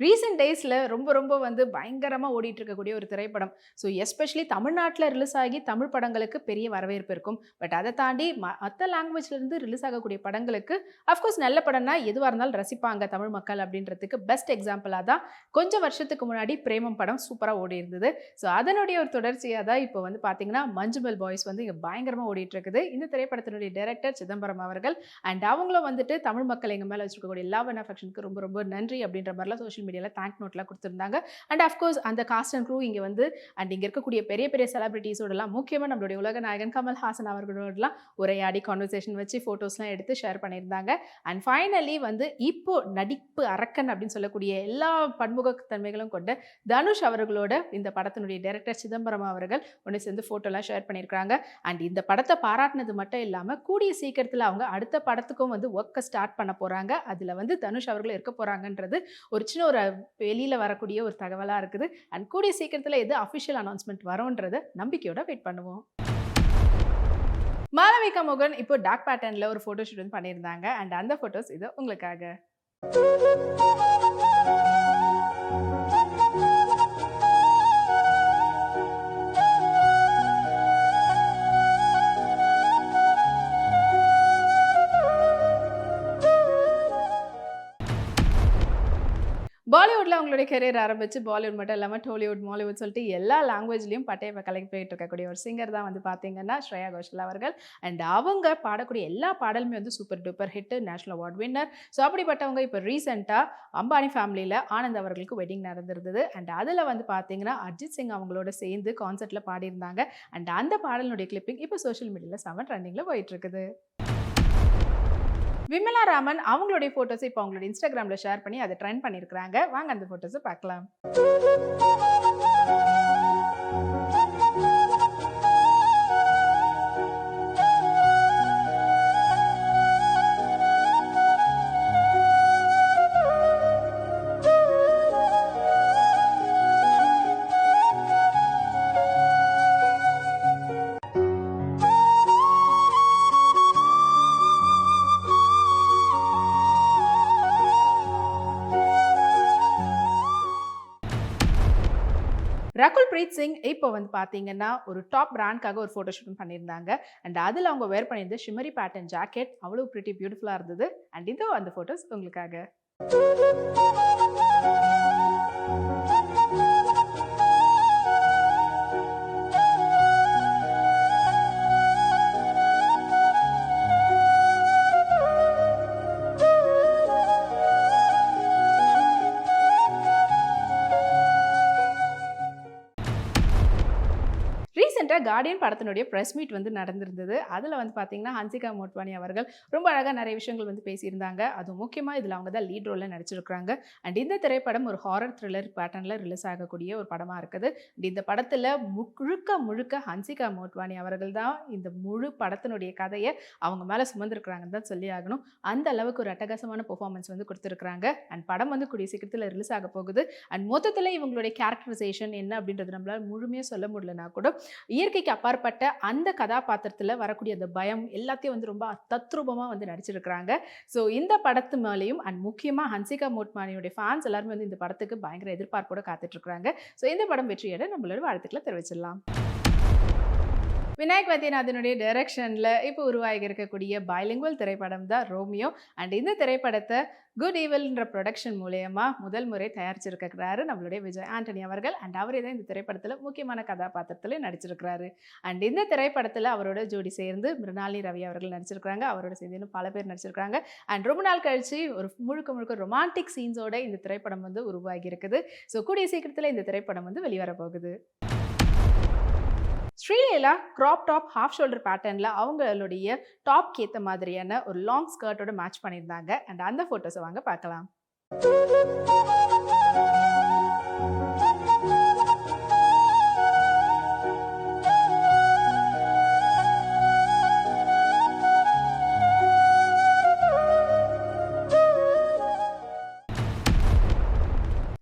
Recent டேஸில் ரொம்ப ரொம்ப வந்து பயங்கரமாக ஓடிட்டு இருக்கக்கூடிய ஒரு திரைப்படம். ஸோ எஸ்பெஷலி தமிழ்நாட்டில் ரிலீஸ் ஆகி தமிழ் படங்களுக்கு பெரிய வரவேற்பு இருக்கும். பட் அதை தாண்டி மற்ற லாங்குவேஜ்லேருந்து ரிலீஸ் ஆகக்கூடிய படங்களுக்கு அஃப்கோர்ஸ் நல்ல படம்னா எதுவாக இருந்தாலும் ரசிப்பாங்க தமிழ் மக்கள் அப்படின்றதுக்கு பெஸ்ட் எக்ஸாம்பிளாக தான் கொஞ்சம் வருஷத்துக்கு முன்னாடி பிரேமம் படம் சூப்பராக ஓடி இருந்தது ஸோ அதனுடைய ஒரு தொடர்ச்சியாக தான் இப்போ வந்து பார்த்தீங்கன்னா மஞ்சுமல் பாய்ஸ் வந்து இங்கே பயங்கரமாக ஓடிட்டு இருக்குது இந்த திரைப்படத்தினுடைய டைரக்டர் சிதம்பரம் அவர்கள் அண்ட் அவங்களும் வந்துட்டு தமிழ் மக்கள் எங்கள் மேலே வச்சிருக்கக்கூடிய லவ் அண்ட் அஃபெக்ஷனுக்கு ரொம்ப ரொம்ப நன்றி அப்படின்ற மாதிரிலாம் சோஷியல் மீடியாவில் தேங்க் நோட்லாம் கொடுத்துருந்தாங்க. அண்ட் அஃப்கோர்ஸ் அந்த காஸ்ட் அண்ட் க்ரூ இங்கே வந்து அண்ட் இங்கே இருக்கக்கூடிய பெரிய பெரிய செலிபிரிட்டிஸோடலாம் முக்கியமாக நம்மளுடைய உலக நாயகன் கமல் ஹாசன் அவர்களோடலாம் உரையாடி கான்வர்சேஷன் வச்சு ஃபோட்டோஸ்லாம் எடுத்து ஷேர் பண்ணியிருந்தாங்க. அண்ட் ஃபைனலி வந்து இப்போ நடிப்பு அரக்கன் அப்படின்னு சொல்லக்கூடிய எல்லா பன்முகத்தன்மைகளும் கொண்ட தனுஷ் அவர்களோட இந்த படத்தினுடைய டைரக்டர் சிதம்பரம் அவர்கள் ஒன்று சேர்ந்து ஃபோட்டோலாம் ஷேர் பண்ணியிருக்காங்க அண்ட் இந்த படத்தை பாராட்டினது மட்டும் இல்லாமல் கூடிய சீக்கிரத்தில் அவங்க அடுத்த படத்துக்கும் வந்து ஒர்க்கை ஸ்டார்ட் பண்ண போகிறாங்க அதில் வந்து தனுஷ் அவர்கள் இருக்க போகிறாங்கன்றது ஒரு சின்ன ஒரு வெளியில் வரக்கூடிய ஒரு தகவலாக இருக்குது. அண்ட் கூடிய சீக்கிரத்தில் எது அஃபிஷியல் அனௌன்ஸ்மெண்ட் வரும்ன்றதை நம்பிக்கையோட வெயிட் பண்ணுவோம். மாளவிகா மோகன் இப்போ டாக் பேட்டர்னில் ஒரு ஃபோட்டோ ஷூட் வந்து பண்ணியிருந்தாங்க. அண்ட் அந்த ஃபோட்டோஸ் இது உங்களுக்காக. அவங்களுடைய கரியர் ஆரம்பித்து பாலிவுட் மட்டும் இல்லாமல் டோலிவுட் மாலிவுட் சொல்லிட்டு எல்லா லாங்குவேஜ்லையும் பட்டைய கலெக்ட் போயிட்டு இருக்கக்கூடிய ஒரு சிங்கர் தான் வந்து பார்த்தீங்கன்னா ஸ்ரேயா கோஷல் அவர்கள். அண்ட் அவங்க பாடக்கூடிய எல்லா பாடலுமே வந்து super duper hit national award winner so அப்படிப்பட்டவங்க இப்போ ரீசெண்டாக அம்பானி ஃபேமிலியில் ஆனந்த் அவர்களுக்கு வெட்டிங் நடந்திருந்தது. அண்ட் அதில் வந்து பார்த்தீங்கன்னா அர்ஜித் சிங் அவங்களோட சேர்ந்து கான்சர்ட்டில் பாடியிருந்தாங்க. அண்ட் அந்த பாடலுடைய கிளிப்பிங் இப்போ சோஷியல் மீடியாவில் செவன் ட்ரெண்டிங்கில் போயிட்டு இருக்குது. விமலா ராமன் அவங்களுடைய ஃபோட்டோஸ் இப்போ அவங்களோட இன்ஸ்டாகிராமில் ஷேர் பண்ணி அதை ட்ரெண்ட் பண்ணியிருக்கிறாங்க வாங்க அந்த ஃபோட்டோஸை பார்க்கலாம். ரகுல் பிரீத் சிங் இப்போ வந்து பார்த்தீங்கன்னா ஒரு டாப் பிராண்ட்காக ஒரு ஃபோட்டோ ஷூட் பண்ணியிருந்தாங்க. அண்ட் அதில் அவங்க வேர் பண்ணியிருந்த ஷிமரி பேட்டர்ன் ஜாக்கெட் அவ்வளோ பிரிட்டி பியூட்டிஃபுல்லாக இருந்தது. அண்ட் இதோ அந்த ஃபோட்டோஸ் உங்களுக்காக. கார்டியன் படத்தினுடைய ப்ரெஸ் மீட் வந்து நடந்திருந்தது. அதில் வந்து பார்த்தீங்கன்னா ஹன்சிகா மோட்வானி அவர்கள் ரொம்ப அழகாக நிறைய விஷயங்கள் வந்து பேசியிருந்தாங்க. அது முக்கியமாக இதில் அவங்க தான் லீட் ரோலில் நடிச்சிருக்கிறாங்க. அண்ட் இந்த திரைப்படம் ஒரு ஹாரர் த்ரில்லர் பேட்டர்னில் ரிலீஸ் ஆகக்கூடிய ஒரு படமாக இருக்குது. அண்ட் இந்த படத்தில் முழுக்க முழுக்க ஹன்சிகா மோட்வானி அவர்கள் தான் இந்த முழு படத்தினுடைய கதையை அவங்க மேலே சுமந்திருக்கிறாங்கன்னு தான் சொல்லி ஆகணும். அந்த அளவுக்கு ஒரு அட்டகாசமான பெர்ஃபார்மன்ஸ் வந்து கொடுத்துருக்குறாங்க. அண்ட் படம் வந்து கூடிய சீக்கிரத்தில் ரிலீஸ் ஆக போகுது. அண்ட் மொத்தத்தில் இவங்களுடைய கேரக்டரைசேஷன் என்ன அப்படின்றது நம்மளால் முழுமையாக சொல்ல முடியலனா கூட இயற்கைக்கு அப்பாற்பட்ட அந்த கதாபாத்திரத்தில் வரக்கூடிய அந்த பயம் எல்லாத்தையும் வந்து ரொம்ப தத்ரூபமாக வந்து நடிச்சிருக்கிறாங்க. ஸோ இந்த படத்து மேலேயும் அண்ட் முக்கியமாக ஹன்சிகா மோட்மானியுடைய ஃபேன்ஸ் எல்லாருமே வந்து இந்த படத்துக்கு பயங்கர எதிர்பார்ப்போட காத்துட்ருக்குறாங்க ஸோ இந்த படம் வெற்றியோட நம்மளோட வாழ்த்துக்களை தெரிவிச்சிடலாம். விநாயக் வைத்தியநாதனுடைய டைரக்ஷனில் இப்போ உருவாகி இருக்கக்கூடிய பைலிங்குவல் திரைப்படம் தான் ரோமியோ. அண்ட் இந்த திரைப்படத்தை குட் ஈவல்ன்ற ப்ரொடக்ஷன் மூலயமா முதல் முறை தயாரிச்சிருக்கிறாரு நம்மளுடைய விஜய் ஆண்டனி அவர்கள். அண்ட் அவரே தான் இந்த திரைப்படத்தில் முக்கியமான கதாபாத்திரத்தில் நடிச்சிருக்கிறாரு. அண்ட் இந்த திரைப்படத்தில் அவரோட ஜோடி சேர்ந்து மிருணாலினி ரவி அவர்கள் நடிச்சிருக்கிறாங்க. அவரோட சேர்ந்து இன்னும் பல பேர் நடிச்சிருக்காங்க அண்ட் ரொம்ப நாள் கழிச்சு ஒரு முழுக்க முழுக்க ரொமான்டிக் சீன்ஸோட இந்த திரைப்படம் வந்து உருவாகி இருக்குது ஸோ கூடிய சீக்கிரத்தில் இந்த திரைப்படம் வந்து வெளிவர போகுது Sreeleela crop top half shoulder பேட்டர்னில் அவங்களுடைய டாப்க்கு ஏற்ற மாதிரியான ஒரு லாங் ஸ்கர்ட்டோட மேட்ச் பண்ணியிருந்தாங்க. அண்ட் அந்த ஃபோட்டோஸை வாங்க பார்க்கலாம்.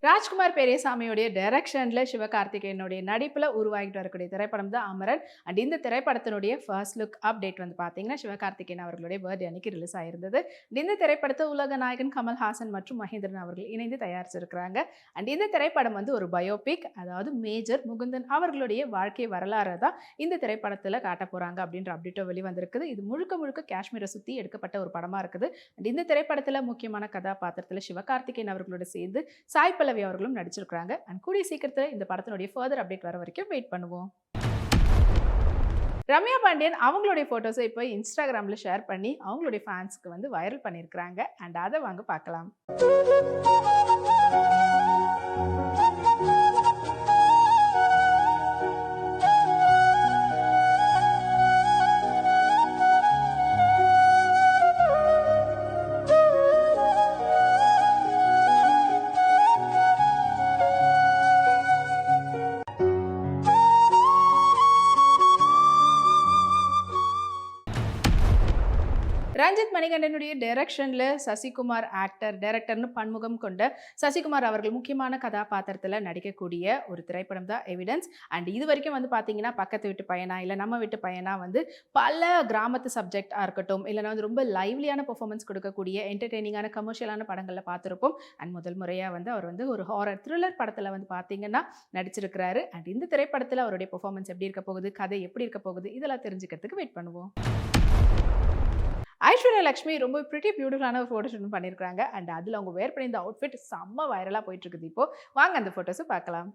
ராஜ்குமார் பெரியசாமியுடைய டைரக்ஷனில் சிவகார்த்திகேயனுடைய நடிப்பில் உருவாகிட்டு வரக்கூடிய திரைப்படம் தான் அமரன். அண்ட் இந்த திரைப்படத்தினுடைய ஃபர்ஸ்ட் லுக் அப்டேட் வந்து பார்த்தீங்கன்னா சிவகார்த்திகேயன் அவர்களுடைய பர்த்டே அன்னைக்கு ரிலீஸ் ஆயிருந்தது. அண்ட் இந்த திரைப்படத்தை உலக நாயகன் கமல்ஹாசன் மற்றும் மகேந்திரன் அவர்கள் இணைந்து தயாரிச்சிருக்கிறாங்க. அண்ட் இந்த திரைப்படம் வந்து ஒரு பயோபிக் அதாவது மேஜர் முகுந்தன் அவர்களுடைய வாழ்க்கை வரலாறு தான் இந்த திரைப்படத்தில் காட்ட போகிறாங்க அப்படின்ற அப்டேட்டோ வெளிவந்திருக்குது. இது முழுக்க முழுக்க காஷ்மீரை சுற்றி எடுக்கப்பட்ட ஒரு படமாக இருக்குது. அண்ட் இந்த திரைப்படத்தில் முக்கியமான கதாபாத்திரத்தில் சிவகார்த்திகேயன் அவர்களோட சேர்ந்து சாய் ரவி அவர்களும் நடிச்சிருக்கிறாங்க. அண்ட் கூடிய சீக்கிரத்தில் இந்த படத்தினுடைய ஃபர்தர் அப்டேட் வர வரைக்கும் வெயிட் பண்ணுவோம். ரம்யா பாண்டியன் அவங்களுடைய ஃபோட்டோஸை இப்போ இன்ஸ்டாகிராமில் ஷேர் பண்ணி அவங்களுடைய ஃபேன்ஸ்க்கு வந்து வைரல் பண்ணியிருக்கிறாங்க அண்ட் அதை வாங்க பார்க்கலாம். ரஞ்சித் மணிகண்டனுடைய டைரக்ஷனில் சசிகுமார் ஆக்டர் டைரக்டர்னு பன்முகம் கொண்ட சசிகுமார் அவர்கள் முக்கியமான கதாபாத்திரத்தில் நடிக்கக்கூடிய ஒரு திரைப்படம் தான் எவிடன்ஸ் அண்ட் இது வரைக்கும் வந்து பார்த்தீங்கன்னா பக்கத்து வீட்டு பையனா இல்லை நம்ம வீட்டு பையனா வந்து பல கிராமத்து சப்ஜெக்டாக இருக்கட்டும் இல்லைனா வந்து ரொம்ப லைவ்லியான பெர்ஃபார்மன்ஸ் கொடுக்கக்கூடிய என்டர்டெய்னிங்கான கமர்ஷியலான படங்களில் பார்த்துருப்போம் அண்ட் முதல் முறையாக வந்து அவர் வந்து ஒரு ஹாரர் த்ரில்லர் படத்தில் வந்து பார்த்தீங்கன்னா நடிச்சிருக்கிறாரு. அண்ட் இந்த திரைப்படத்தில் அவருடைய பெர்ஃபார்மன்ஸ் எப்படி இருக்க போகுது கதை எப்படி இருக்க போகுது இதெல்லாம் தெரிஞ்சுக்கிறதுக்கு வெயிட் பண்ணுவோம். ஐஸ்வர்யா லக்ஷ்மி ரொம்ப பிரிட்டி பியூட்டிஃபுல்லான ஒரு ஃபோட்டோ ஷூட் பண்ணியிருக்காங்க அண்ட் அதில் அவங்க வேர் பண்ணியிருந்த அவுட்ஃபிட் செம்ம வைரலாக போயிட்டு இருக்குது. இப்போ வாங்க அந்த ஃபோட்டோஸை பார்க்கலாம்.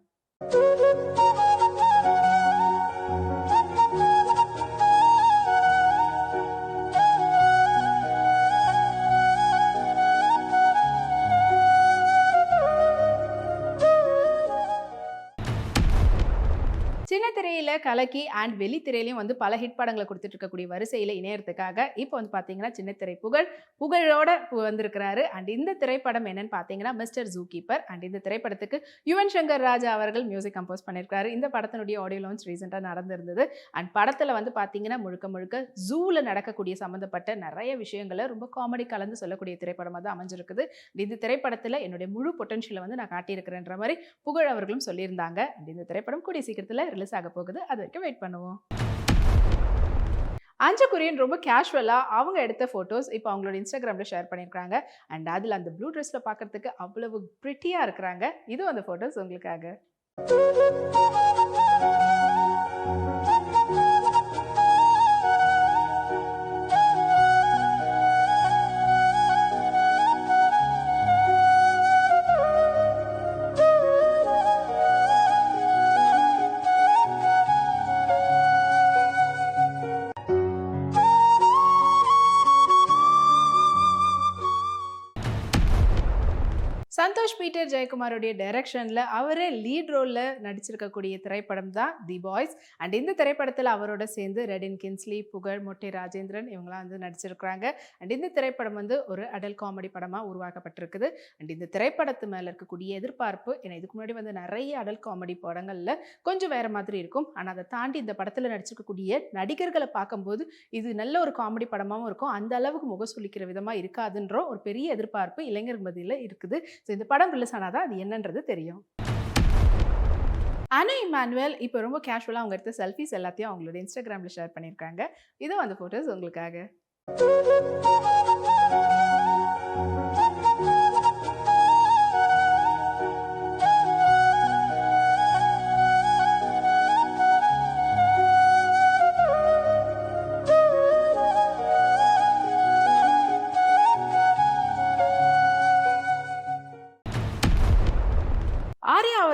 திரையில கலக்கி அண்ட் வெளித்திரையிலையும் வந்து பல ஹிட் படங்களை கொடுத்துட்டு இருக்கக்கூடிய வரிசையில் இணையறதுக்காக இப்போ வந்து பார்த்தீங்கன்னா சின்ன திரை புகழ் புகழோட பு- வந்திருக்கிறாரு. அண்ட் இந்த திரைப்படம் என்னன்னு பார்த்தீங்கன்னா மிஸ்டர் ஜூ கீப்பர் அண்ட் இந்த திரைப்படத்துக்கு யுவன் சங்கர் ராஜா அவர்கள் மியூசிக் கம்போஸ் பண்ணியிருக்காரு இந்த படத்தினுடைய ஆடியோ லான்ச் ரீசெண்டாக நடந்திருந்தது. அண்ட் படத்தில் வந்து பார்த்தீங்கன்னா முழுக்க முழுக்க ஜூவில் நடக்கக்கூடிய சம்மந்தப்பட்ட நிறைய விஷயங்களை ரொம்ப காமெடி கலந்து சொல்லக்கூடிய திரைப்படமாக தான் அமைஞ்சிருக்குது. இந்த திரைப்படத்தில் என்னுடைய முழு பொட்டன்ஷியலை வந்து நான் காட்டியிருக்கிறேன்ற மாதிரி புகழ் அவர்களும் சொல்லியிருந்தாங்க. அண்ட் இந்த திரைப்படம் கூடிய சீக்கிரத்தில் ரிலீஸ் ஆக போகுது. அது வரைக்கும் வெயிட் பண்ணுவோம். அஞ்சு குரியன் ரொம்ப கேஷுவலாக அவங்க எடுத்த ஃபோட்டோஸ் இப்போ அவங்களோட இன்ஸ்டாகிராமில் ஷேர் பண்ணியிருக்காங்க அண்ட் அதில் அந்த ப்ளூ ட்ரெஸ்ஸில் பார்க்கறதுக்கு அவ்வளவு ப்ரிட்டியாக இருக்கிறாங்க. இதுவும் அந்த ஃபோட்டோஸ் உங்களுக்காக. பீட்டர் ஜெயக்குமாரோடைய டைரக்ஷனில் அவரே லீட் ரோலில் நடிச்சிருக்கக்கூடிய திரைப்படம் தான் தி பாய்ஸ் அண்ட் இந்த திரைப்படத்தில் அவரோட சேர்ந்து ரெடின் கின்ஸ்லி புகழ் மொட்டை ராஜேந்திரன் இவங்களாம் வந்து நடிச்சிருக்கிறாங்க. அண்ட் இந்த திரைப்படம் வந்து ஒரு அடல் காமெடி படமாக உருவாக்கப்பட்டிருக்குது. அண்ட் இந்த திரைப்படத்து மேலே இருக்கக்கூடிய எதிர்பார்ப்பு ஏன்னா இதுக்கு முன்னாடி வந்து நிறைய அடல் காமெடி படங்களில் கொஞ்சம் வேறு மாதிரி இருக்கும். ஆனால் அதை தாண்டி இந்த படத்தில் நடிச்சிருக்கக்கூடிய நடிகர்களை பார்க்கும்போது இது நல்ல ஒரு காமெடி படமாகவும் இருக்கும். அந்த அளவுக்கு முக சுளிக்கிற விதமாக இருக்காதுன்ற ஒரு பெரிய எதிர்பார்ப்பு இளைஞர் மதியில் இருக்குது. ஸோ இந்த படம் ரிலீஸ் தான் அது என்னன்றது தெரியும். அனு இமானுவேல் இப்போ ரொம்ப கேஷுவலாக அவங்க எடுத்த செல்ஃபிஸ் எல்லாத்தையும் அவங்களோட இன்ஸ்டாகிராமில் ஷேர் பண்ணியிருக்காங்க இதோ அந்த ஃபோட்டோஸ் உங்களுக்காக.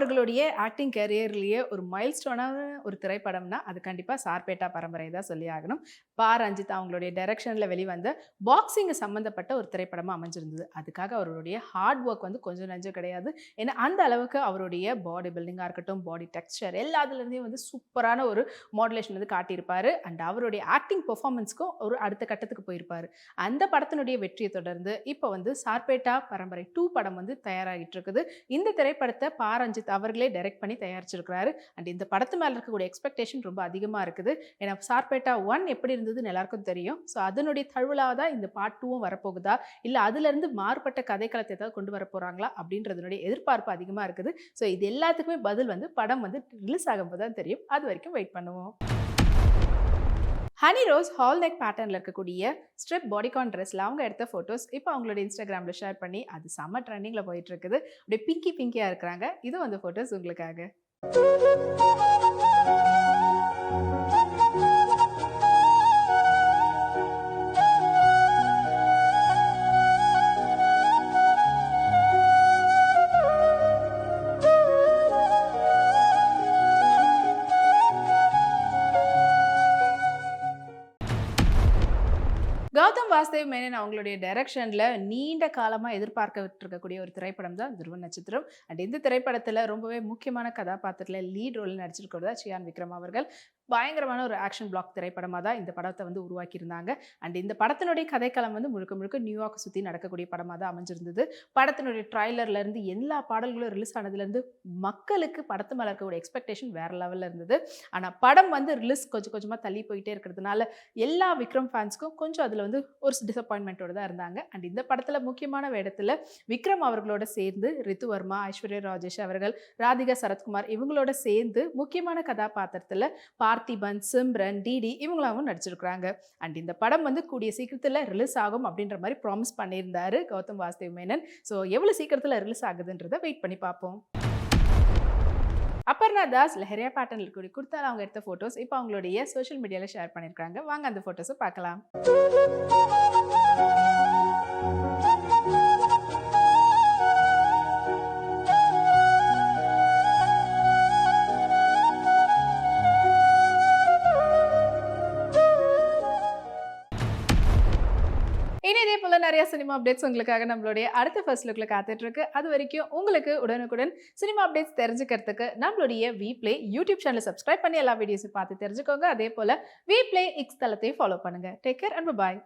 அவர்களுடைய ஆக்டிங் கரியர்லேயே ஒரு மைல்ஸ்டோனான ஒரு திரைப்படம்னா அது கண்டிப்பாக சார்பேட்டா பரம்பரை தான் சொல்லி ஆகணும். பா ரஞ்சித் அவங்களுடைய டைரக்ஷனில் வெளிவந்த பாக்ஸிங் சம்மந்தப்பட்ட ஒரு திரைப்படமாக அமைஞ்சிருந்தது. அதுக்காக அவருடைய ஹார்ட் ஒர்க் வந்து கொஞ்சம் நஞ்சம் கிடையாது. ஏன்னா அந்த அளவுக்கு அவருடைய பாடி பில்டிங்காக இருக்கட்டும் பாடி டெக்ஸ்சர் எல்லாத்துலேருந்தையும் வந்து சூப்பரான ஒரு மாடுலேஷன் வந்து காட்டியிருப்பார். அண்ட் அவருடைய ஆக்டிங் பெர்ஃபார்மன்ஸ்க்கும் ஒரு அடுத்த கட்டத்துக்கு போயிருப்பாரு. அந்த படத்தினுடைய வெற்றியை தொடர்ந்து இப்போ வந்து சார்பேட்டா பரம்பரை டூ படம் வந்து தயாராகிட்டு இருக்குது. இந்த திரைப்படத்தை பா ரஞ்சித் அவர்களே டைரக்ட் பண்ணி தயாரிச்சிருக்கிறாரு. அண்ட் இந்த படத்து மேலே இருக்கக்கூடிய எக்ஸ்பெக்டேஷன் ரொம்ப அதிகமாக இருக்குது. ஏன்னா சார்பேட்டா ஒன் எப்படி இருந்ததுன்னு எல்லாருக்கும் தெரியும். ஸோ அதனுடைய தழுவலாக தான் இந்த பார்ட் டூவும் வரப்போகுதா? இல்லை அதுலேருந்து மாறுபட்ட கதைக்களத்தை ஏதாவது கொண்டு வர போகிறாங்களா அப்படின்றதுனுடைய எதிர்பார்ப்பு அதிகமாக இருக்குது. ஸோ இது எல்லாத்துக்குமே பதில் வந்து படம் வந்து ரிலீஸ் ஆகும்போது தான் தெரியும். அது வரைக்கும் வெயிட் பண்ணுவோம். ஹனி ரோஸ் ஹால் நெக் பேட்டர்னில் இருக்கக்கூடிய ஸ்ட்ரிப் பாடிகான் ட்ரெஸ்ஸில் அவங்க எடுத்த ஃபோட்டோஸ் இப்போ அவங்களோட இன்ஸ்டாகிராமில் ஷேர் பண்ணி அது செம்ம ட்ரெண்டிங்கில் போயிட்டு இருக்குது. அப்படியே பிங்கி பிங்கியாக இருக்கிறாங்க. இது அந்த ஃபோட்டோஸ் உங்களுக்காக. வாசுதேவ் மேனன் அவங்களுடைய டைரக்ஷனில் நீண்ட காலமாக எதிர்பார்க்க ஒரு திரைப்படம் தான் துருவ நட்சத்திரம். அண்ட் இந்த திரைப்படத்தில் ரொம்பவே முக்கியமான கதாபாத்திரத்தில் லீட் ரோல் நடிச்சிருக்கிறதா சியான் விக்ரம் அவர்கள். பயங்கரமான ஒரு ஆக்ஷன் பிளாக் திரைப்படமாக தான் இந்த படத்தை வந்து உருவாக்கியிருந்தாங்க. அண்ட் இந்த படத்தினுடைய கதைக்களம் வந்து முழுக்க முழுக்க நியூயார்க் சுற்றி நடக்கக்கூடிய படமாக தான் அமைஞ்சிருந்தது. படத்தினுடைய ட்ரைலர்லேருந்து எல்லா பாடல்களும் ரிலீஸ் ஆனதுலேருந்து மக்களுக்கு படத்து மேலே இருக்கக்கூடிய எக்ஸ்பெக்டேஷன் வேறு லெவலில் இருந்தது. ஆனால் படம் வந்து ரிலீஸ் கொஞ்சம் கொஞ்சமாக தள்ளி போயிட்டே இருக்கிறதுனால எல்லா விக்ரம் ஃபேன்ஸ்க்கும் கொஞ்சம் அதில் வந்து ஒரு டிசப்பாயின்மெண்ட்டோடு தான் இருந்தாங்க. அண்ட் இந்த படத்தில் முக்கியமான வேடத்தில் விக்ரம் அவர்களோட சேர்ந்து ரித்து வர்மா ஐஸ்வர்யா ராஜேஷ் அவர்கள் ராதிகா சரத்குமார் இவங்களோட சேர்ந்து முக்கியமான கதாபாத்திரத்தில் பா பார்த்திபன் சிம்ரன் டிடி இவங்களாவும் நடிச்சிருக்கிறாங்க. அண்ட் இந்த படம் வந்து கூடிய சீக்கிரத்தில் ரிலீஸ் ஆகும் அப்படின்ற மாதிரி ப்ராமிஸ் பண்ணியிருந்தாரு கௌதம் வாசுதேவ் மேனன். ஸோ எவ்வளோ சீக்கிரத்தில் ரிலீஸ் ஆகுதுன்றதை வெயிட் பண்ணி பார்ப்போம். அபர்ணா தாஸ் லெஹரியா பேட்டர்னில் கூடி கொடுத்தால அவங்க எடுத்த ஃபோட்டோஸ் இப்போ அவங்களுடைய சோஷியல் மீடியாவில் ஷேர் பண்ணியிருக்காங்க வாங்க அந்த ஃபோட்டோஸை பார்க்கலாம். நிறைய சினிமா அப்டேட்ஸ் உங்களுக்காக நம்மளுடைய அடுத்த ஃபர்ஸ்ட் லுக்கில் காத்துட்ருக்கு. அது வரைக்கும் உங்களுக்கு உடனுக்குடன் சினிமா அப்டேட்ஸ் தெரிஞ்சுக்கிறதுக்கு நம்மளுடைய V play YouTube channel subscribe பண்ணி எல்லா வீடியோஸும் பார்த்து தெரிஞ்சுக்கோங்க. அதே போல வி பிளே இக்ஸ் தளத்தையும் ஃபாலோ பண்ணுங்க. Take care and bye